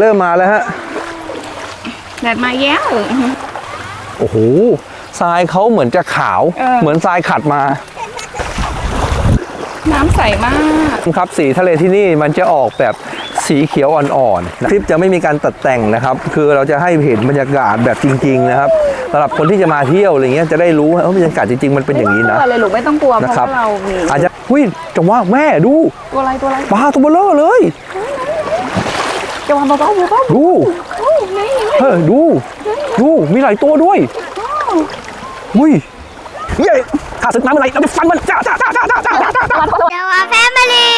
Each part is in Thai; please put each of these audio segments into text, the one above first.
เริ่มมาแล้วฮะแดดมาแย้วโอ้โหทรายเขาเหมือนจะขาวเออเหมือนทรายขัดมา น้ำใสมากครับสีทะเลที่นี่มันจะออกแบบสีเขียวอ่อนๆคลิปจะไม่มีการตัดแต่งนะครับ คือเราจะให้เห็นบรรยากาศแบบจริง ๆ นะครับสำหรับคนที่จะมาเที่ยวอะไรเงี้ยจะได้รู้ว่าเออบรรยากาศจริงๆมันเป็นอย่างนี้นะไม่ต้องกลัวเลยลูกไม่ต้องกลัวเพนะราะครับว่าเรามีอาจจะหุ้ยจะว่าแม่ดูตัวอะไรตัวอะไรปลาตัวเบลอเลย จะวางเบาๆเบาดูๆโอ้ยนี่เฮ้ยดู ดูมีหลายตัวด้วยอุ้ยเฮ้ยข้าศึกน้ำอะไรเราไปฟันมันจ้าจ้าจ้าจ้าจ้าจ้าจ้าจ้าเดี๋ยวว่าแฟมิลี่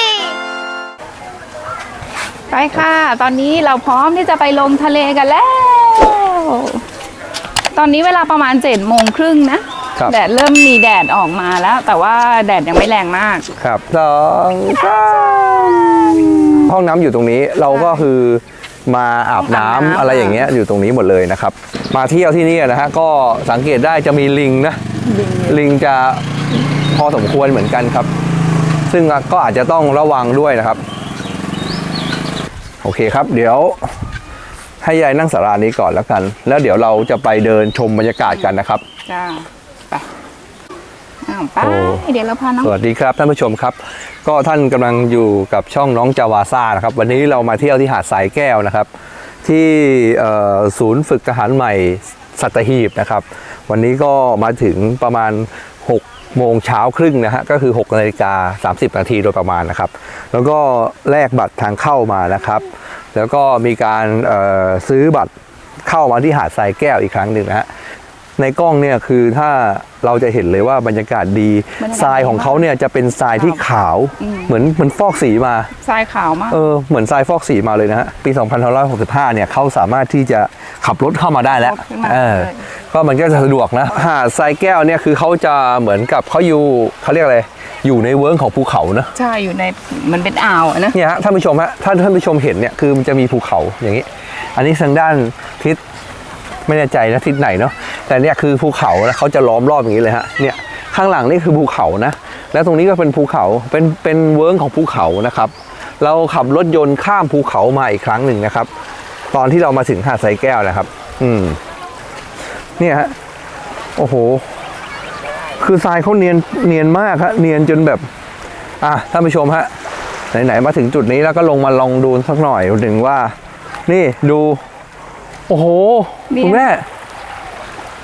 ไปค่ะ ตอนนี้เราพร้อมที่จะไปลงทะเลกันแล้ว ตอนนี้เวลาประมาณเจ็ดโมงครึ่งนะครับแดดเริ่มมีแดดออกมาแล้ว แต่ว่าแดดยังไม่แรงมาก ครับสองสาม ห้องน้ำอยู่ตรงนี้เราก็คือมาอาบน้ำห้องอาบน้ำอะไรอย่างเงี้ยอยู่ตรงนี้หมดเลยนะครับ มาเที่ยวที่นี่นะฮะก็สังเกตได้จะมีลิงนะลิงจะพอสมควรเหมือนกันครับ ซึ่งก็อาจจะต้องระวังด้วยนะครับ โอเคครับ เดี๋ยวให้ยายนั่งสารานี้ก่อนแล้วกัน แล้วเดี๋ยวเราจะไปเดินชมบรรยากาศกันนะครับจ้าไปอ้าวไปโอ้เดี๋ยวเราพาน้องสวัสดีครับท่านผู้ชมครับ ก็ท่านกำลังอยู่กับช่องน้องจาวาซ่านะครับ วันนี้เรามาเที่ยวที่หาดสายแก้วนะครับ ที่เอ่อศูนย์ฝึกทหารใหม่สัตหีบนะครับ วันนี้ก็มาถึงประมาณ 6 โมงเช้าครึ่งนะฮะก็คือ6นาฬิกา30 นาทีโดยประมาณนะครับ แล้วก็แลกบัตรทางเข้ามานะครับ แล้วก็มีการเอ่อซื้อบัตรเข้ามาที่หาดทรายแก้วอีกครั้งหนึ่งนะฮะในกล้องเนี่ยคือถ้า เราจะเห็นเลยว่าบรรยากาศดีบรรยากาศทรายของเขาเนี่ยจะเป็นทรายที่ขาวอืม เหมือนเหมือนฟอกสีมา ทรายขาวมาก เออเหมือนทรายฟอกสีมาเลยนะฮะปี 2565 เนี่ยเขาสามารถที่จะขับรถเข้ามาได้แล้วขับรถขึ้นมาเออเลยก็มันก็จะสะดวกนะหาดทรายแก้วเนี่ยคือเขาจะเหมือนกับเขาอยู่เขาเรียกอะไรอยู่ในเวิร์กของภูเขานะใช่อยู่ในมันเป็นอ่าวอะนะเนี่ยฮะท่านผู้ชมฮะถ้าท่านผู้ชมเห็นเนี่ยคือมันจะมีภูเขาอย่างนี้ อันนี้ทางด้านทิศไม่แน่ใจนะทิศไหนเนาะ แต่เนี่ยคือภูเขานะเขาจะล้อมรอบอย่างนี้เลยฮะเนี่ยข้างหลังนี่คือภูเขานะ แล้วตรงนี้ก็เป็นภูเขาเป็นเป็นเวิร์กของภูเขานะครับ เราขับรถยนต์ข้ามภูเขามาอีกครั้งหนึ่งนะครับ ตอนที่เรามาถึงหาดทรายแก้วนะครับ อืมเนี่ยฮะโอ้โห คือทรายเขาเนียนเนียนมากฮะเนียนจนแบบ อะท่านผู้ชมฮะไหนๆมาถึงจุดนี้แล้วก็ลงมาลองดูสักหน่อยถึงว่า นี่ดู โอ้โหเนียนคุณแม่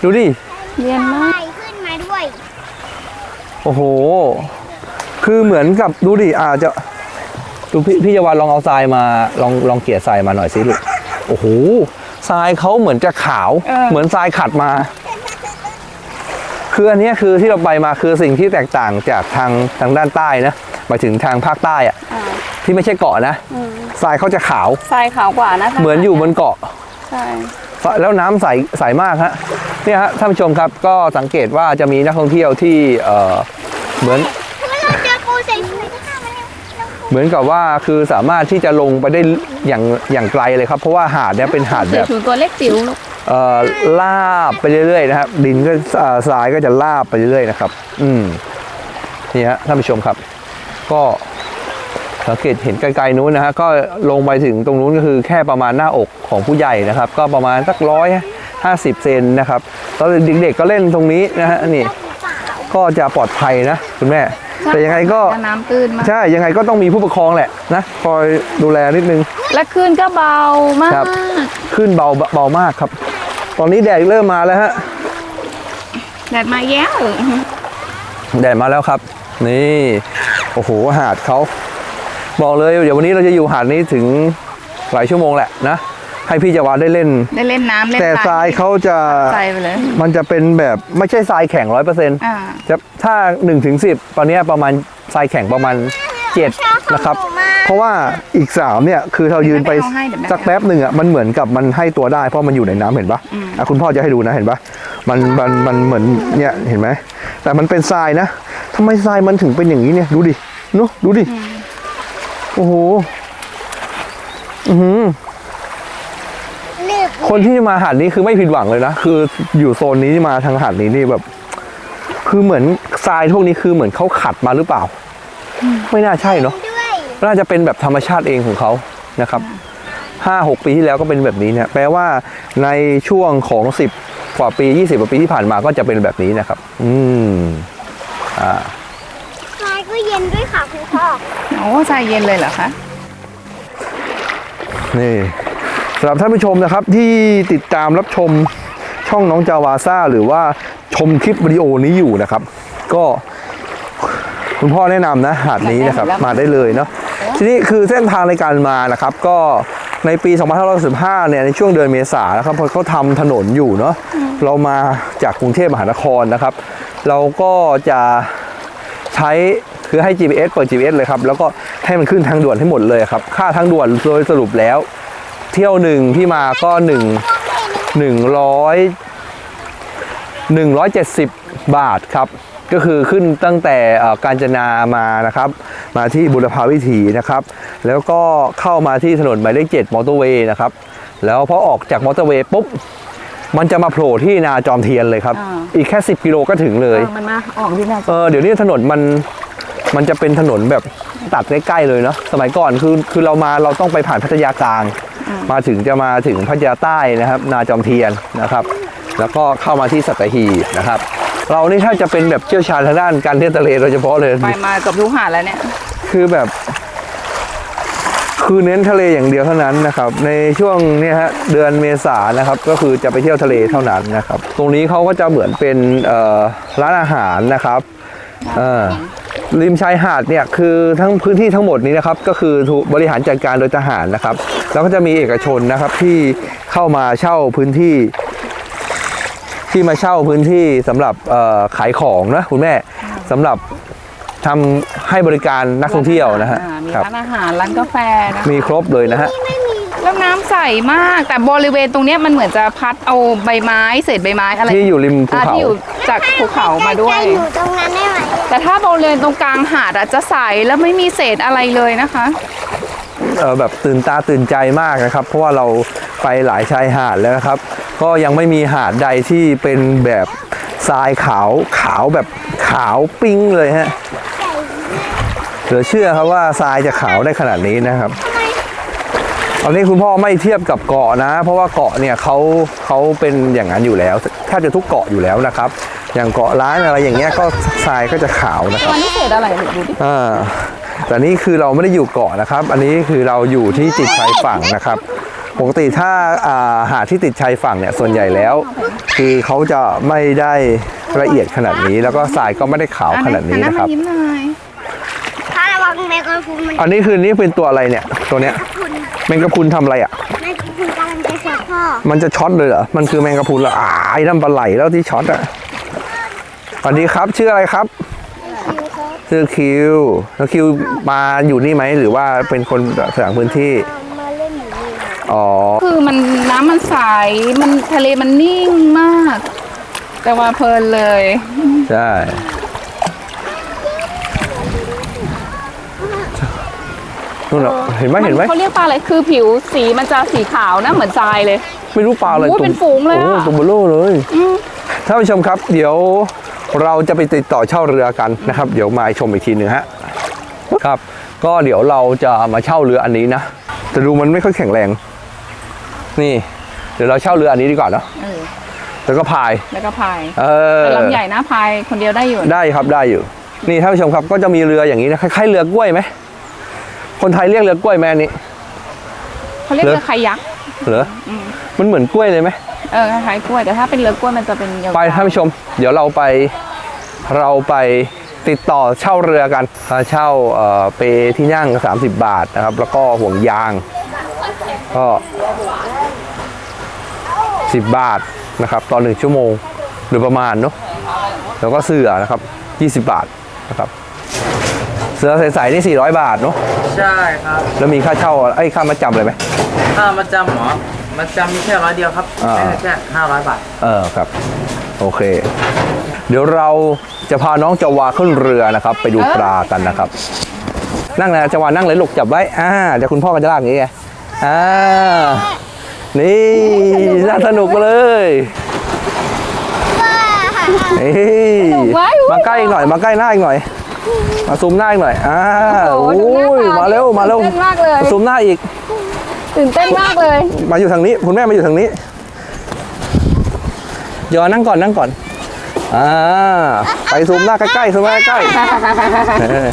ดูดิ เรียนมากไปขึ้นมาด้วย โอ้โห คือเหมือนกับดูดิอาจจะดูพี่พี่เยาวันลองเอาทรายมาลองลองเกลี่ยทรายมาหน่อยสิลูกโอ้โหทรายเขาเหมือนจะขาว เออ เหมือนทรายขัดมา คืออันเนี้ยคือที่เราไปมาคือสิ่งที่แตกต่างจากทางทางด้านใต้นะหมายถึงทางภาคใต้อะอ่าที่ไม่ใช่เกาะนะทรายเขาจะขาว ทรายขาวกว่านะเหมือนอยู่บนเกาะ ใช่ แล้วน้ำใสใสมากฮะเนี่ยฮะท่านผู้ชมครับก็สังเกตว่าจะมีนักท่องเที่ยวที่เอ่อเหมือนเราเจอปูใส่ถุงข้าวมันเนี่ยเหมือนกับว่าคือสามารถที่จะลงไปได้อย่างอย่างไกลเลยครับ เพราะว่าหาดเนี่ยเป็นหาดแบบถือตัวเล็กจิ๋วลูกเอ่อลาบไปเรื่อยๆนะครับดินก็เอ่อทรายก็จะลาบไปเรื่อยๆนะครับ อืมนี่ฮะท่านผู้ชมครับ ก็ สังเกตเห็นไกลๆนู้นนะฮะก็ลงไปถึงตรงนู้นก็คือแค่ประมาณหน้าอกของผู้ใหญ่นะครับ ก็ประมาณสักร้อยห้าสิบเซนนะครับตอนเด็กๆก็เล่นตรงนี้นะฮะนี่ก็จะปลอดภัยนะคุณแม่ แต่ยังไงก็น้ำตื้นมากใช่ยังไงก็ต้องมีผู้ปกครองแหละนะคอยดูแลนิดนึง และคลื่นก็เบามากครับขึ้นเบาเบามากครับ ตอนนี้แดดเริ่มมาแล้วฮะแดดมาแย้วแดดมาแล้วครับ นี่ โอ้โหหาดเขา บอกเลยเดี๋ยววันนี้เราจะอยู่หาดนี้ถึงหลายชั่วโมงแหละนะ ให้พี่จาวาได้เล่น ได้เล่นน้ำเล่นแต่ทรายเขาจะทรายไปเลย มันจะเป็นแบบไม่ใช่ทรายแข็งร้อยเปอร์เซ็นต์อ่าจะถ้า1นถึงสิตอนเนี้ยประมาณทรายแข็งประมาณ 7 นะครับ เพราะว่าอีก 3 เนี่ย คือเรายืนไปไม่เอาให้เดี๋ยวแม่สักแป๊บหนึ่งอะมันเหมือนกับมันให้ตัวได้ เพราะมันอยู่ในน้ำเห็นปะอะคุณพ่อจะให้ดูนะเห็นปะมันมันมันเหมือนเนี่ยเห็นไหมแต่มันเป็นทรายนะทำไมทรายมันถึงเป็นอย่างนี้เนี่ยดูดิเนาะดูดิ โอ้โหอือหือลืบคนที่มาหาดนี้คือไม่ผิดหวังเลยนะ คืออยู่โซนนี้มาทางหาดนี้นี่แบบ คือเหมือนทรายพวกนี้คือเหมือนเขาขัดมาหรือเปล่า ไม่น่าใช่เนาะด้วยน่าจะเป็นแบบธรรมชาติเองของเขานะครับห้าหกปีที่แล้วก็เป็นแบบนี้เนี่ยแปลว่าในช่วงของสิบกว่าปียี่สิบกว่าปีที่ผ่านมาก็จะเป็นแบบนี้นะครับ อืมอ่าทรา ยก็เย็นด้วยค่ะคุณพ่อโอ้ใจเย็นเลยเหรอคะนี่สำหรับท่านผู้ชมนะครับที่ติดตามรับชมช่องน้องจาวาซ่าหรือว่าชมคลิปวิดีโอนี้อยู่นะครับ ก็คุณพ่อแนะนำนะหาดนี้นะครับมาได้เลยเนาะทีนี้คือเส้นทางในการมานะครับ ก็ในปี 2515เนี่ยในช่วงเดือนเมษานะครับพอเขาทำถนนอยู่เนาะเรามาจากกรุงเทพมหานครนะครับ เราก็จะใช้ คือให้ GPS เปิด GPS เลยครับ แล้วก็ให้มันขึ้นทางด่วนให้หมดเลยครับ ค่าทางด่วนโดยสรุปแล้ว เที่ยวหนึ่งที่มาก็หนึ่งหนึ่งร้อยหนึ่งร้อยเจ็ดสิบบาทครับ ก็คือขึ้นตั้งแต่เอ่อกาญจนามานะครับ มาที่บุรพาวิถีนะครับ แล้วก็เข้ามาที่ถนนหมายเลขเจ็ดมอเตอร์เวย์นะครับ แล้วพอออกจากมอเตอร์เวย์ปุ๊บมันจะมาโผล่ที่นาจอมเทียนเลยครับอ่าอีกแค่ 10 กิโลก็ถึงเลยเออมันมาออกที่น่าเออเดี๋ยวนี้ถนนมัน มันจะเป็นถนนแบบตัดใกล้ๆเลยเนาะสมัยก่อนคือคือเรามาเราต้องไปผ่านพัทยากลาง มาถึงจะมาถึงพัทยาใต้นะครับ นาจอมเทียนนะครับ แล้วก็เข้ามาที่สัตหีบนะครับ เรานี่ถ้าจะเป็นแบบเชี่ยวชาญทางด้านการเที่ยวทะเลโดยเฉพาะเลยไปมาเกับทุกหาดแล้วเนี่ยคือแบบ คือเน้นทะเลอย่างเดียวเท่านั้นนะครับ ในช่วงเนี้ฮะเดือนเมษานะครับ ก็คือจะไปเที่ยวทะเลเท่านั้นนะครับ ตรงนี้เขาก็จะเหมือนเป็นเอ่อร้านอาหารนะครับเออริมชายหาดเนี่ยคือทั้งพื้นที่ทั้งหมดนี้นะครับก็คือถูกบริหารจัดการโดยทหารนะครับ แล้วก็จะมีเอกชนนะครับที่เข้ามาเช่าพื้นที่ ที่มาเช่าพื้นที่สำหรับเอ่อขายของนะคุณแม่สำหรับทำให้บริการนักท่องเที่ยวนะฮะอ่ามีครับร้านอาหารร้านกาแฟนะมีครบเลยนะฮะ แล้วน้ำใสมากแต่บริเวณตรงเนี้ยมันเหมือนจะพัดเอาใบไม้เศษใบไม้อะไรที่อยู่ริมภูอ่าเขาที่อยู่จากภูเขามาด้วยใกล้ๆหนูตรงนั้นได้ไหมแต่ถ้าบริเวณตรงกลางหาดอะจะใสแล้วไม่มีเศษอะไรเลยนะคะ เอ่อแบบตื่นตาตื่นใจมากนะครับ เพราะว่าเราไปหลายชายหาดแล้วนะครับ ก็ยังไม่มีหาดใดที่เป็นแบบทรายขาวขาวแบบขาวปิ้งเลยฮะเหลือเชื่อครับว่าทรายจะขาวได้ขนาดนี้นะครับ ตอนนี้คุณพ่อไม่เทียบกับเกาะนะ เพราะว่าเกาะเนี่ยเขาเขาเป็นอย่างนั้นอยู่แล้วแทบจะทุกเกาะอยู่แล้วนะครับ อย่างเกาะล้านอะไรอย่างเงี้ยก็ทรายก็จะขาวนะครับมันไม่เศษอะไรดูดิอ่าแต่นี่คือเราไม่ได้อยู่เกาะนะครับ อันนี้คือเราอยู่ที่ติดชายฝั่งนะครับปกติถ้าอ่าหาดที่ติดชายฝั่งเนี่ยส่วนใหญ่แล้ว คือเขาจะไม่ได้ละเอียดขนาดนี้ แล้วก็ทรายก็ไม่ได้ขาวขนาดนี้นะครับอัยิ้มหน่อยถ้าระวังแมงกะพรุนมันอันนี้คือนี่เป็นตัวอะไรเนี่ยตัวเนี้ยคุณ แมงกะพรุนทำอะไรอะ แมงกะพรุนกำลังจะเสียพ่อมันจะช็อตเลยเหรอ มันคือแมงกะพรุนเหรออ่าไอ้น้ำปลาไหลแล้วที่ช็อตอะสวัสดีครับ ชื่ออะไรครับชื่อคิวแล้วคิวมาอยู่นี่ไหม หรือว่าเป็นคนสถานพื้นที่มาเล่นหนูนี่อ๋อ คือมันน้ำมันใสมันทะเลมันนิ่งมาก แต่ว่าเพลินเลย ใช่ นู่นเหรอเห็นไหมเห็นไหมเขาเรียกปลาอะไรคือผิวสีมันจะสีขาวนะเหมือนทรายเลย ไม่รู้ปลาอะไรโอ้ยตัวเป็นฝูงเลยอะ โอ้ตัวเบลโล่เลยท่านผู้ชมครับ เดี๋ยวเราจะไปติดต่อเช่าเรือกันนะครับ เดี๋ยวมาชมอีกทีหนึ่งฮะครับ ก็เดี๋ยวเราจะมาเช่าเรืออันนี้นะแต่ดูมันไม่ค่อยแข็งแรง นี่ เดี๋ยวเราเช่าเรืออันนี้ดีกว่าเนาะเออแล้วก็พาย แล้วก็พายเออ แต่ลำใหญ่นะพายคนเดียวได้อยู่ได้ครับได้อยู่ นี่ท่านผู้ชมครับก็จะมีเรืออย่างนี้นะคล้ายๆเรือกล้วยไหม คนไทยเรียกเรือกล้วยไหมอันนี้ เขาเรียกเหรอ เรือคายักเหรออมันเหมือนกล้วยเลยไหม เออคล้ายๆกล้วยแต่ถ้าเป็นเรือกล้วยมันจะเป็นยาวๆไปท่านผู้ชม เดี๋ยวเราไปเราไปติดต่อเช่าเรือกันค่าเช่าเอ่อเปที่นั่ง 30 บาทนะครับ แล้วก็ห่วงยางก็ 10 บาทนะครับต่อหนึ่งชั่วโมงโดยประมาณเนาะแล้วก็เสือนะครับ 20 บาทนะครับเสือใสๆนี่ 400 บาทเนาะใช่ครับแล้วมีค่าเช่าไอ้ยค่ามาจำเลยไหมค่ามาจำหมอมาจำมีแค่ร้อยเดียวครับอ่าแค่แค่ห้าร้อยบาทเออครับ โอเค เดี๋ยวเราจะพาน้องจาวาขึ้นเรือนะครับ ไปดูปลากันนะครับ นั่งนะจาวานั่งเลยลูกจับไว้อ่าเดี๋ยวคุณพ่อก็จะลากอย่างนี้ไงอ่านี่น่าสนุกเลยว้าเฮ้ยสนุกไหมอุ๊ยมาใกล้อีกหน่อยมาใกล้หน้าอีกหน่อย มาซูมหน้าอีกหน่อยอ่าโอ้โอ้โหดูหน้าตายมาเร็วมาเร็วตื่นเต้นมากเลยซูมหน้าอีก ตื่นเต้นมากเลยมาอยู่ทางนี้ คุณแม่มาอยู่ทางนี้เดี๋ยวนั่งก่อนนั่งก่อนอ่าไปซูมหน้าใกล้ๆซูมหน้าใกล้ๆเออ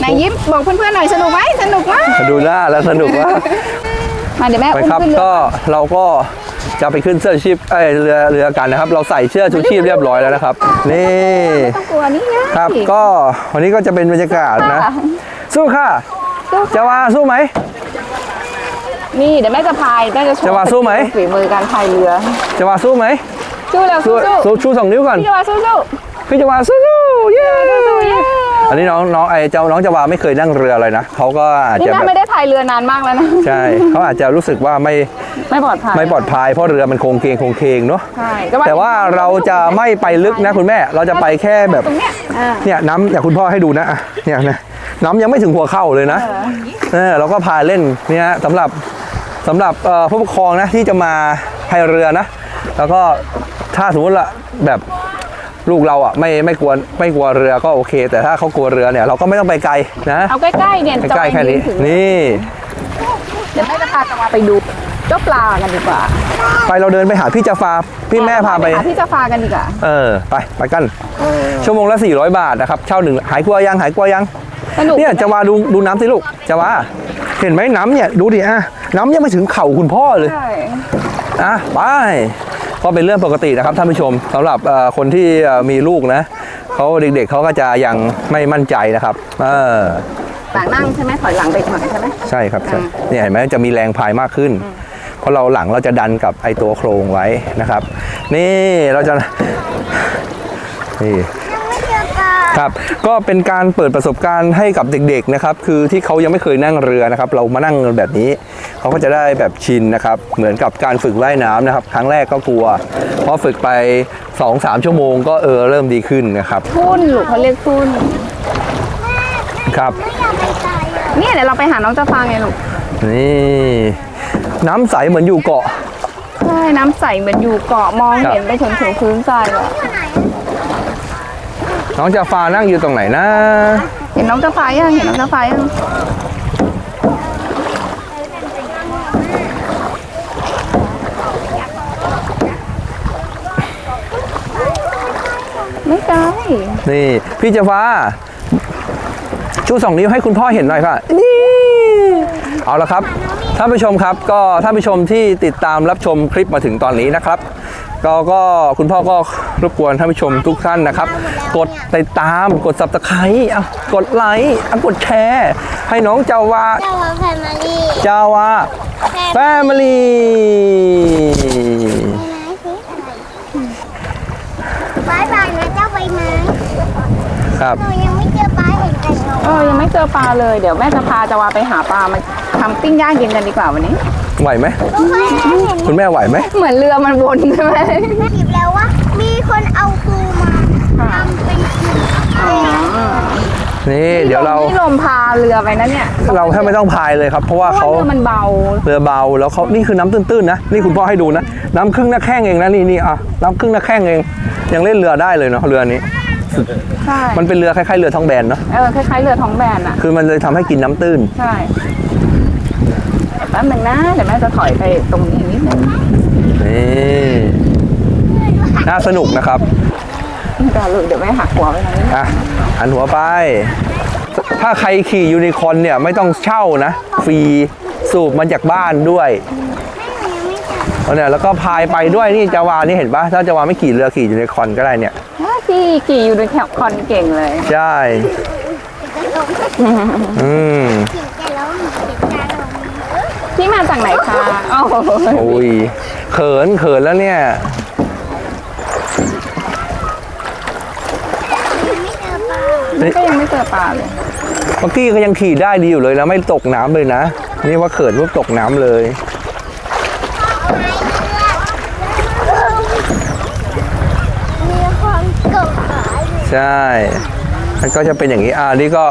ไหนยิ้มบอกเพื่อนๆหน่อยสนุกไหมสนุกมากดูหน้าแล้วสนุกว่ามาเดี๋ยวแม่ไปอุ้มครับขึ้นเรือก็เราก็ จะไปขึ้นเสื้อชีพเอ้ยเรือเรือกันนะครับ เราใส่เสื้อชูชีพเรียบร้อยแล้วนะครับ นี่ต้องกลัวนี่นะครับ ก็วันนี้ก็จะเป็นบรรยากาศนะสู้ค่ะสู้จะว่าสู้ไหม นี่เดี๋ยวแม่จะพายแม่จะโชว์จะว่าสู้ไหม ฝีมือการพายเรือจะว่าสู้ไหมสู้แล้วสู้สู้สู้สู้ชูสองนิ้วก่อนพี่จะว่าสู้สู้พี่จะว่าสู้ๆเย้ สู้เย้ อันนี้น้องน้องไอ้เจ้าน้องจะว่าไม่เคยนั่งเรือเลยนะเขาก็อาจนี่จะแม่แบบไม่ได้พายเรือนานมากแล้วนะใช่เขาอาจจะรู้สึกว่าไม่ไม่ปลอดภัยไม่ปลอดภัยเพราะเรือมันโค้งเคงโค้งเคงเนาะใช่แต่ว่าเราจะไม่ไปลึกนะคุณแม่ เราจะไปแค่แบบ ตรงเนี้ยอ่า เนี่ยน้ำอย่างคุณพ่อให้ดูนะอะเนี่ยนะน้ำยังไม่ถึงหัวเข่าเลยนะเออเราก็พาเล่นเนี่ยสำหรับสำหรับเอ่อผู้ปกครองนะที่จะมาพายเรือนะ แล้วก็ถ้าสมมติละแบบ ลูกเราอะไม่ไม่กลัวไม่กลัวเรือก็โอเค แต่ถ้าเขากลัวเรือเนี่ยเราก็ไม่ต้องไปไกลนะเอาใกล้ๆเนี่ยใกล้ๆแค่นี้จอยยืถึงนี่เดี๋ยวแม่จะพาจะมาไปดูเจ้าปลากันดีกว่า ไปเราเดินไปหาพี่จาฟาพี่แม่พาไปหาที่จะฟากันดีกว่าเออไปไปกัน ชั่วโมงละ 400 บาทนะครับเช่าหนึ่งหายกลัวยังหายกลัวยังสนุกเนี่ยจะวาดูดูน้ำสิลูกจะวาเห็นไหมน้ำเนี่ยดูดิอะน้ำยังไม่ถึงเข่าคุณพ่อเลยใช่อะไป ก็เป็นเรื่องปกตินะครับท่านผู้ชมสำหรับเอ่อคนที่เอ่อมีลูกนะเขาเด็กๆเขาก็จะยังไม่มั่นใจนะครับ เออหลังนั่งใช่ไหมถอยหลังไปอีกหน่อยใช่ไหมใช่ครับใช่อ่าเนี่ยเห็นไหมจะมีแรงพายมากขึ้น เพราะเราหลังเราจะดันกับไอตัวโครงไว้นะครับ นี่เราจะนี่ ครับก็เป็นการเปิดประสบการณ์ให้กับเด็กๆนะครับคือที่เขายังไม่เคยนั่งเรือนะครับ เรามานั่งแบบนี้ เขาก็จะได้แบบชินนะครับเหมือนกับการฝึกว่ายน้ำนะครับ ครั้งแรกก็กลัวพอฝึกไป 2-3 ชั่วโมง ก็เออเริ่มดีขึ้นนะครับทุ่นหรือเขาเรียกทุ่นครับไม่อยากไปตายอะเนี่ยเดี๋ยวเราไปหาน้องจะฟาไงลูกนี่น้ำใสเหมือนอยู่เกาะ ใช่ น้ำใสเหมือนอยู่เกาะมองครับเห็นไปถึงถึงพื้นทรายเลยอะ น้องจาฟานั่งอยู่ตรงไหนนะ เห็นน้องจะฟายังเห็นน้องจะฟายังไม่ไกลนี่พี่จาฟาชูสองนิ้วให้คุณพ่อเห็นหน่อยค่ะนี่เอาละครับท่านผู้ชมครับก็ท่านผู้ชมที่ติดตามรับชมคลิปมาถึงตอนนี้นะครับ ก็ก็คุณพ่อก็รบกวนท่านผู้ชมทุกท่านนะครับ กดติดตามกด subscribe อะกดไลค์อะกดแชร์ ให้น้องเจาวาเจ้าของแฟมิลี่จาวาแฟ Family บายบายนะเจ้าใบไม้ครับเรายังไม่เจอปลาเห็นแต่นกเออยังไม่เจอปลาเลยเดี๋ยวแม่จะพาจะวาไปหาปลามาทำปิ้งย่างกินกันดีกว่าวันนี้ ไหวไหมก็เคยเห็นคุณแม่ไหวไหมเหมือนเรือมันวนใช่ไหมคลิปแล้วว่า มีคนเอาปูมาทำเป็นคลิปเองนี่เดี๋ยวเรานี่ลมพาเรือไปนะเนี่ย เราแค่ไม่ต้องพายเลยครับ เพราะว่าเพราะเขาว่าเรือมันเบาเรือเบาแล้วเขานี่คือน้ำตื้นๆนะนี่คุณพ่อให้ดูนะน้ำครึ่งหน้าแข้งเองนะนี่นี่อะน้ำครึ่งหน้าแข้งเองยังเล่นเรือได้เลยเนาะเรือนี้ใช่มันเป็นเรือคล้ายๆเรือท้องแบนเนาะเออคล้ายๆเรือท้องแบนอะคือมันเลยทำให้กินน้ำตื้นใช่เดี๋ยว แป๊บหนึงนะเดี๋ยวแม่จะถอยไปตรงนี้นิดนึงนี่น่าสนุกนะครับเดี๋ยวเลยเดี๋ยวแม่หักหัวไปทางนี้อะหันหัวไป ถ้าใครขี่ยูนิคอร์นเนี่ยไม่ต้องเช่านะ ฟรีสูบมาจากบ้านด้วยเอาเนี่ยแล้วก็พายไปด้วยนี่จาวานี่เห็นปะถ้าจาวาไม่ขี่เรือขี่ยูนิคอร์นก็ได้เนี่ยอ่าขี่ขี่อยู่ในแคปคอนเก่งเลย ใช่ อืม ขิงจะล้มขิงจะล้ม พี่มาจากไหนคะโอ้โหโอ้ยเขินเขินแล้วเนี่ยไม่เจอปลาก็ยังไม่เจอปลาเลยเมื่อกี้ก็ยังขี่ได้ดีอยู่เลยนะไม่ตกน้ำเลยนะ นี่ว่าเขินว่าตกน้ำเลย มีความเก่าขาอยู่ใช่มันก็จะเป็นอย่างนี้อ่านี่ก็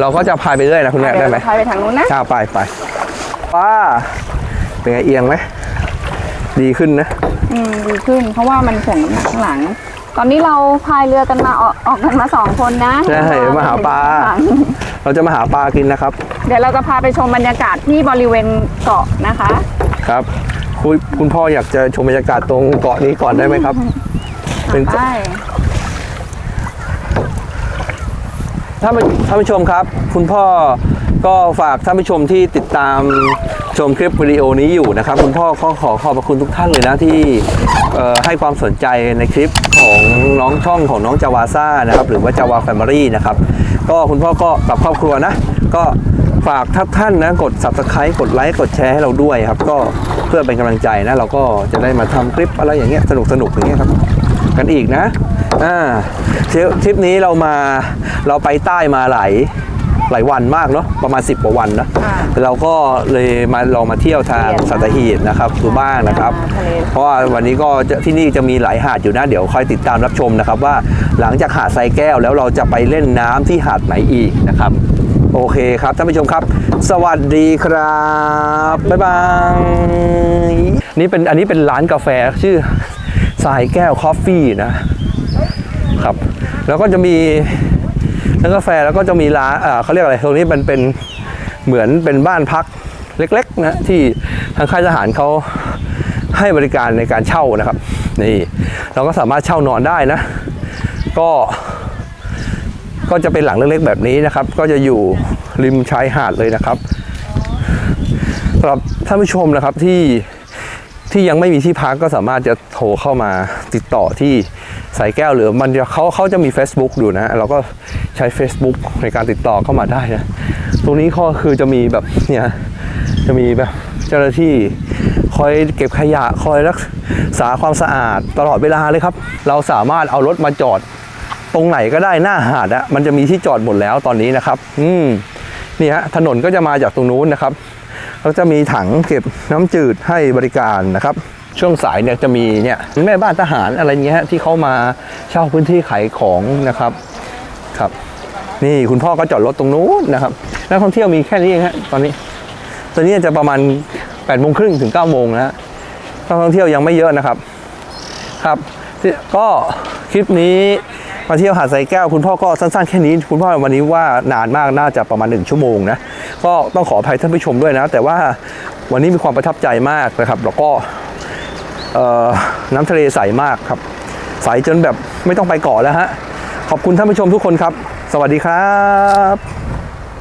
เราก็จะพายไปเรื่อยนะคุณแม่เดี๋ได้ยวไหมเราพายไปทางนู้นนะ ข้าไปไป ป้าเป็นไงเอียงไหมดีขึ้นนะอืมดีขึ้น เพราะว่ามันถ่วงน้ำหนักข้างหลัง ตอนนี้เราพายเรือกันมาออกออกกันมาสองคนนะใช่มาหาปลาข้งลังเราจะมาหาปลากินนะครับ เดี๋ยวเราจะพาไปชมบรรยากาศที่บริเวณเกาะนะคะ ครับคุณคุณพ่ออยากจะชมบรรยากาศตรงเกาะนี้ก่อนได้ไหมครับ เป็นไปท่านผู้ท่านผู้ชมครับ คุณพ่อ ก็ฝากท่านผู้ชมที่ติดตามชมคลิปวิดีโอนี้อยู่นะครับ คุณพ่อก็ขอขอบพระคุณทุกท่านเลยนะที่ให้ความสนใจในคลิปของน้องช่องของน้องจาวาซ่านะครับ หรือว่าจาวาแฟมิลี่นะครับ ก็คุณพ่อก็กับครอบครัวนะ ก็ฝากทักท่านนะกด subscribe กดไลค์กดแชร์ให้เราด้วยครับ ก็เพื่อเป็นกำลังใจนะเราก็จะได้มาทำคลิปอะไรอย่างเงี้ยสนุกสนุกอย่างเงี้ยครับ กันอีกนะอ่าทริปทริปนี้เรามาเราไปใต้มาหลาย หลายวันมากเนาะประมาณ 10กว่าวันนะค่ะเราก็เลยมาลองมาเที่ยวทางเปลี่ยนสัตหีบนะครับดูบ้างนะครับทะเลเพราะว่าวันนี้ก็จะที่นี่จะมีหลายหาดอยู่นะเดี๋ยวคอยติดตามรับชมนะครับ ว่าหลังจากหาดทรายแก้วแล้วเราจะไปเล่นน้ำที่หาดไหนอีกนะครับโอเคครับท่านผู้ชมครับ สวัสดีครับ บ๊ายบายนี่เป็นอันนี้เป็นร้านกาแฟชื่อทรายแก้วคอฟฟี่นะครับ แล้วก็จะมี ร้านกาแฟแล้วก็จะมีร้านเขาเรียกอะไรตรงนี้มันเป็นเหมือนเป็นบ้านพักเล็กๆนะที่ทางค่ายทหารเขาให้บริการในการเช่านะครับนี่เราก็สามารถเช่านอนได้นะ ก็ก็จะเป็นหลังเล็กๆแบบนี้นะครับ ก็จะอยู่ริมชายหาดเลยนะครับสำหรับท่านผู้ชมนะครับที่ที่ยังไม่มีที่พักก็สามารถจะโทรเข้ามาติดต่อที่สายแก้วหรือมันเขาเขาจะมี Facebook อยู่นะ เราก็ ใช้ Facebook ในการติดต่อเข้ามาได้นะ ตรงนี้ก็คือจะมีแบบเนี่ยจะมีแบบเจ้าหน้าที่คอยเก็บขยะคอยรักษาความสะอาดตลอดเวลาเลยครับ เราสามารถเอารถมาจอดตรงไหนก็ได้หน้าหาดอะมันจะมีที่จอดหมดแล้วตอนนี้นะครับ อืมนี่ฮะถนนก็จะมาจากตรงนู้นนะครับแล้วจะมีถังเก็บน้ำจืดให้บริการนะครับ ช่วงสายเนี่ยจะมีเนี่ยแม่บ้านทหารอะไรเงี้ยที่เขามาเช่าพื้นที่ขายของนะครับครับ นี่คุณพ่อก็จอดรถตรงนู้นนะครับนักท่องเที่ยวมีแค่นี้เองฮะตอนนี้ ตอนนี้จะประมาณ8ปดโมงครึ่งถึง9ก้าโมงนะฮะนักท่องเที่ยวยังไม่เยอะนะครับ ครับ ก็คลิปนี้มาเที่ยวหาดทรายแก้วคุณพ่อก็สั้นๆแค่นี้คุณพ่อวันนี้ว่านานมากน่าจะประมาณ 1 ชั่วโมงนะก็ต้องขออภัยท่านผู้ชมด้วยนะ แต่ว่าวันนี้มีความประทับใจมากนะครับ แล้วก็น้ำทะเลใสมากครับ ใสจนแบบไม่ต้องไปเกาะแล้วฮะขอบคุณท่านผู้ชมทุกคนครับ สวัสดีครับ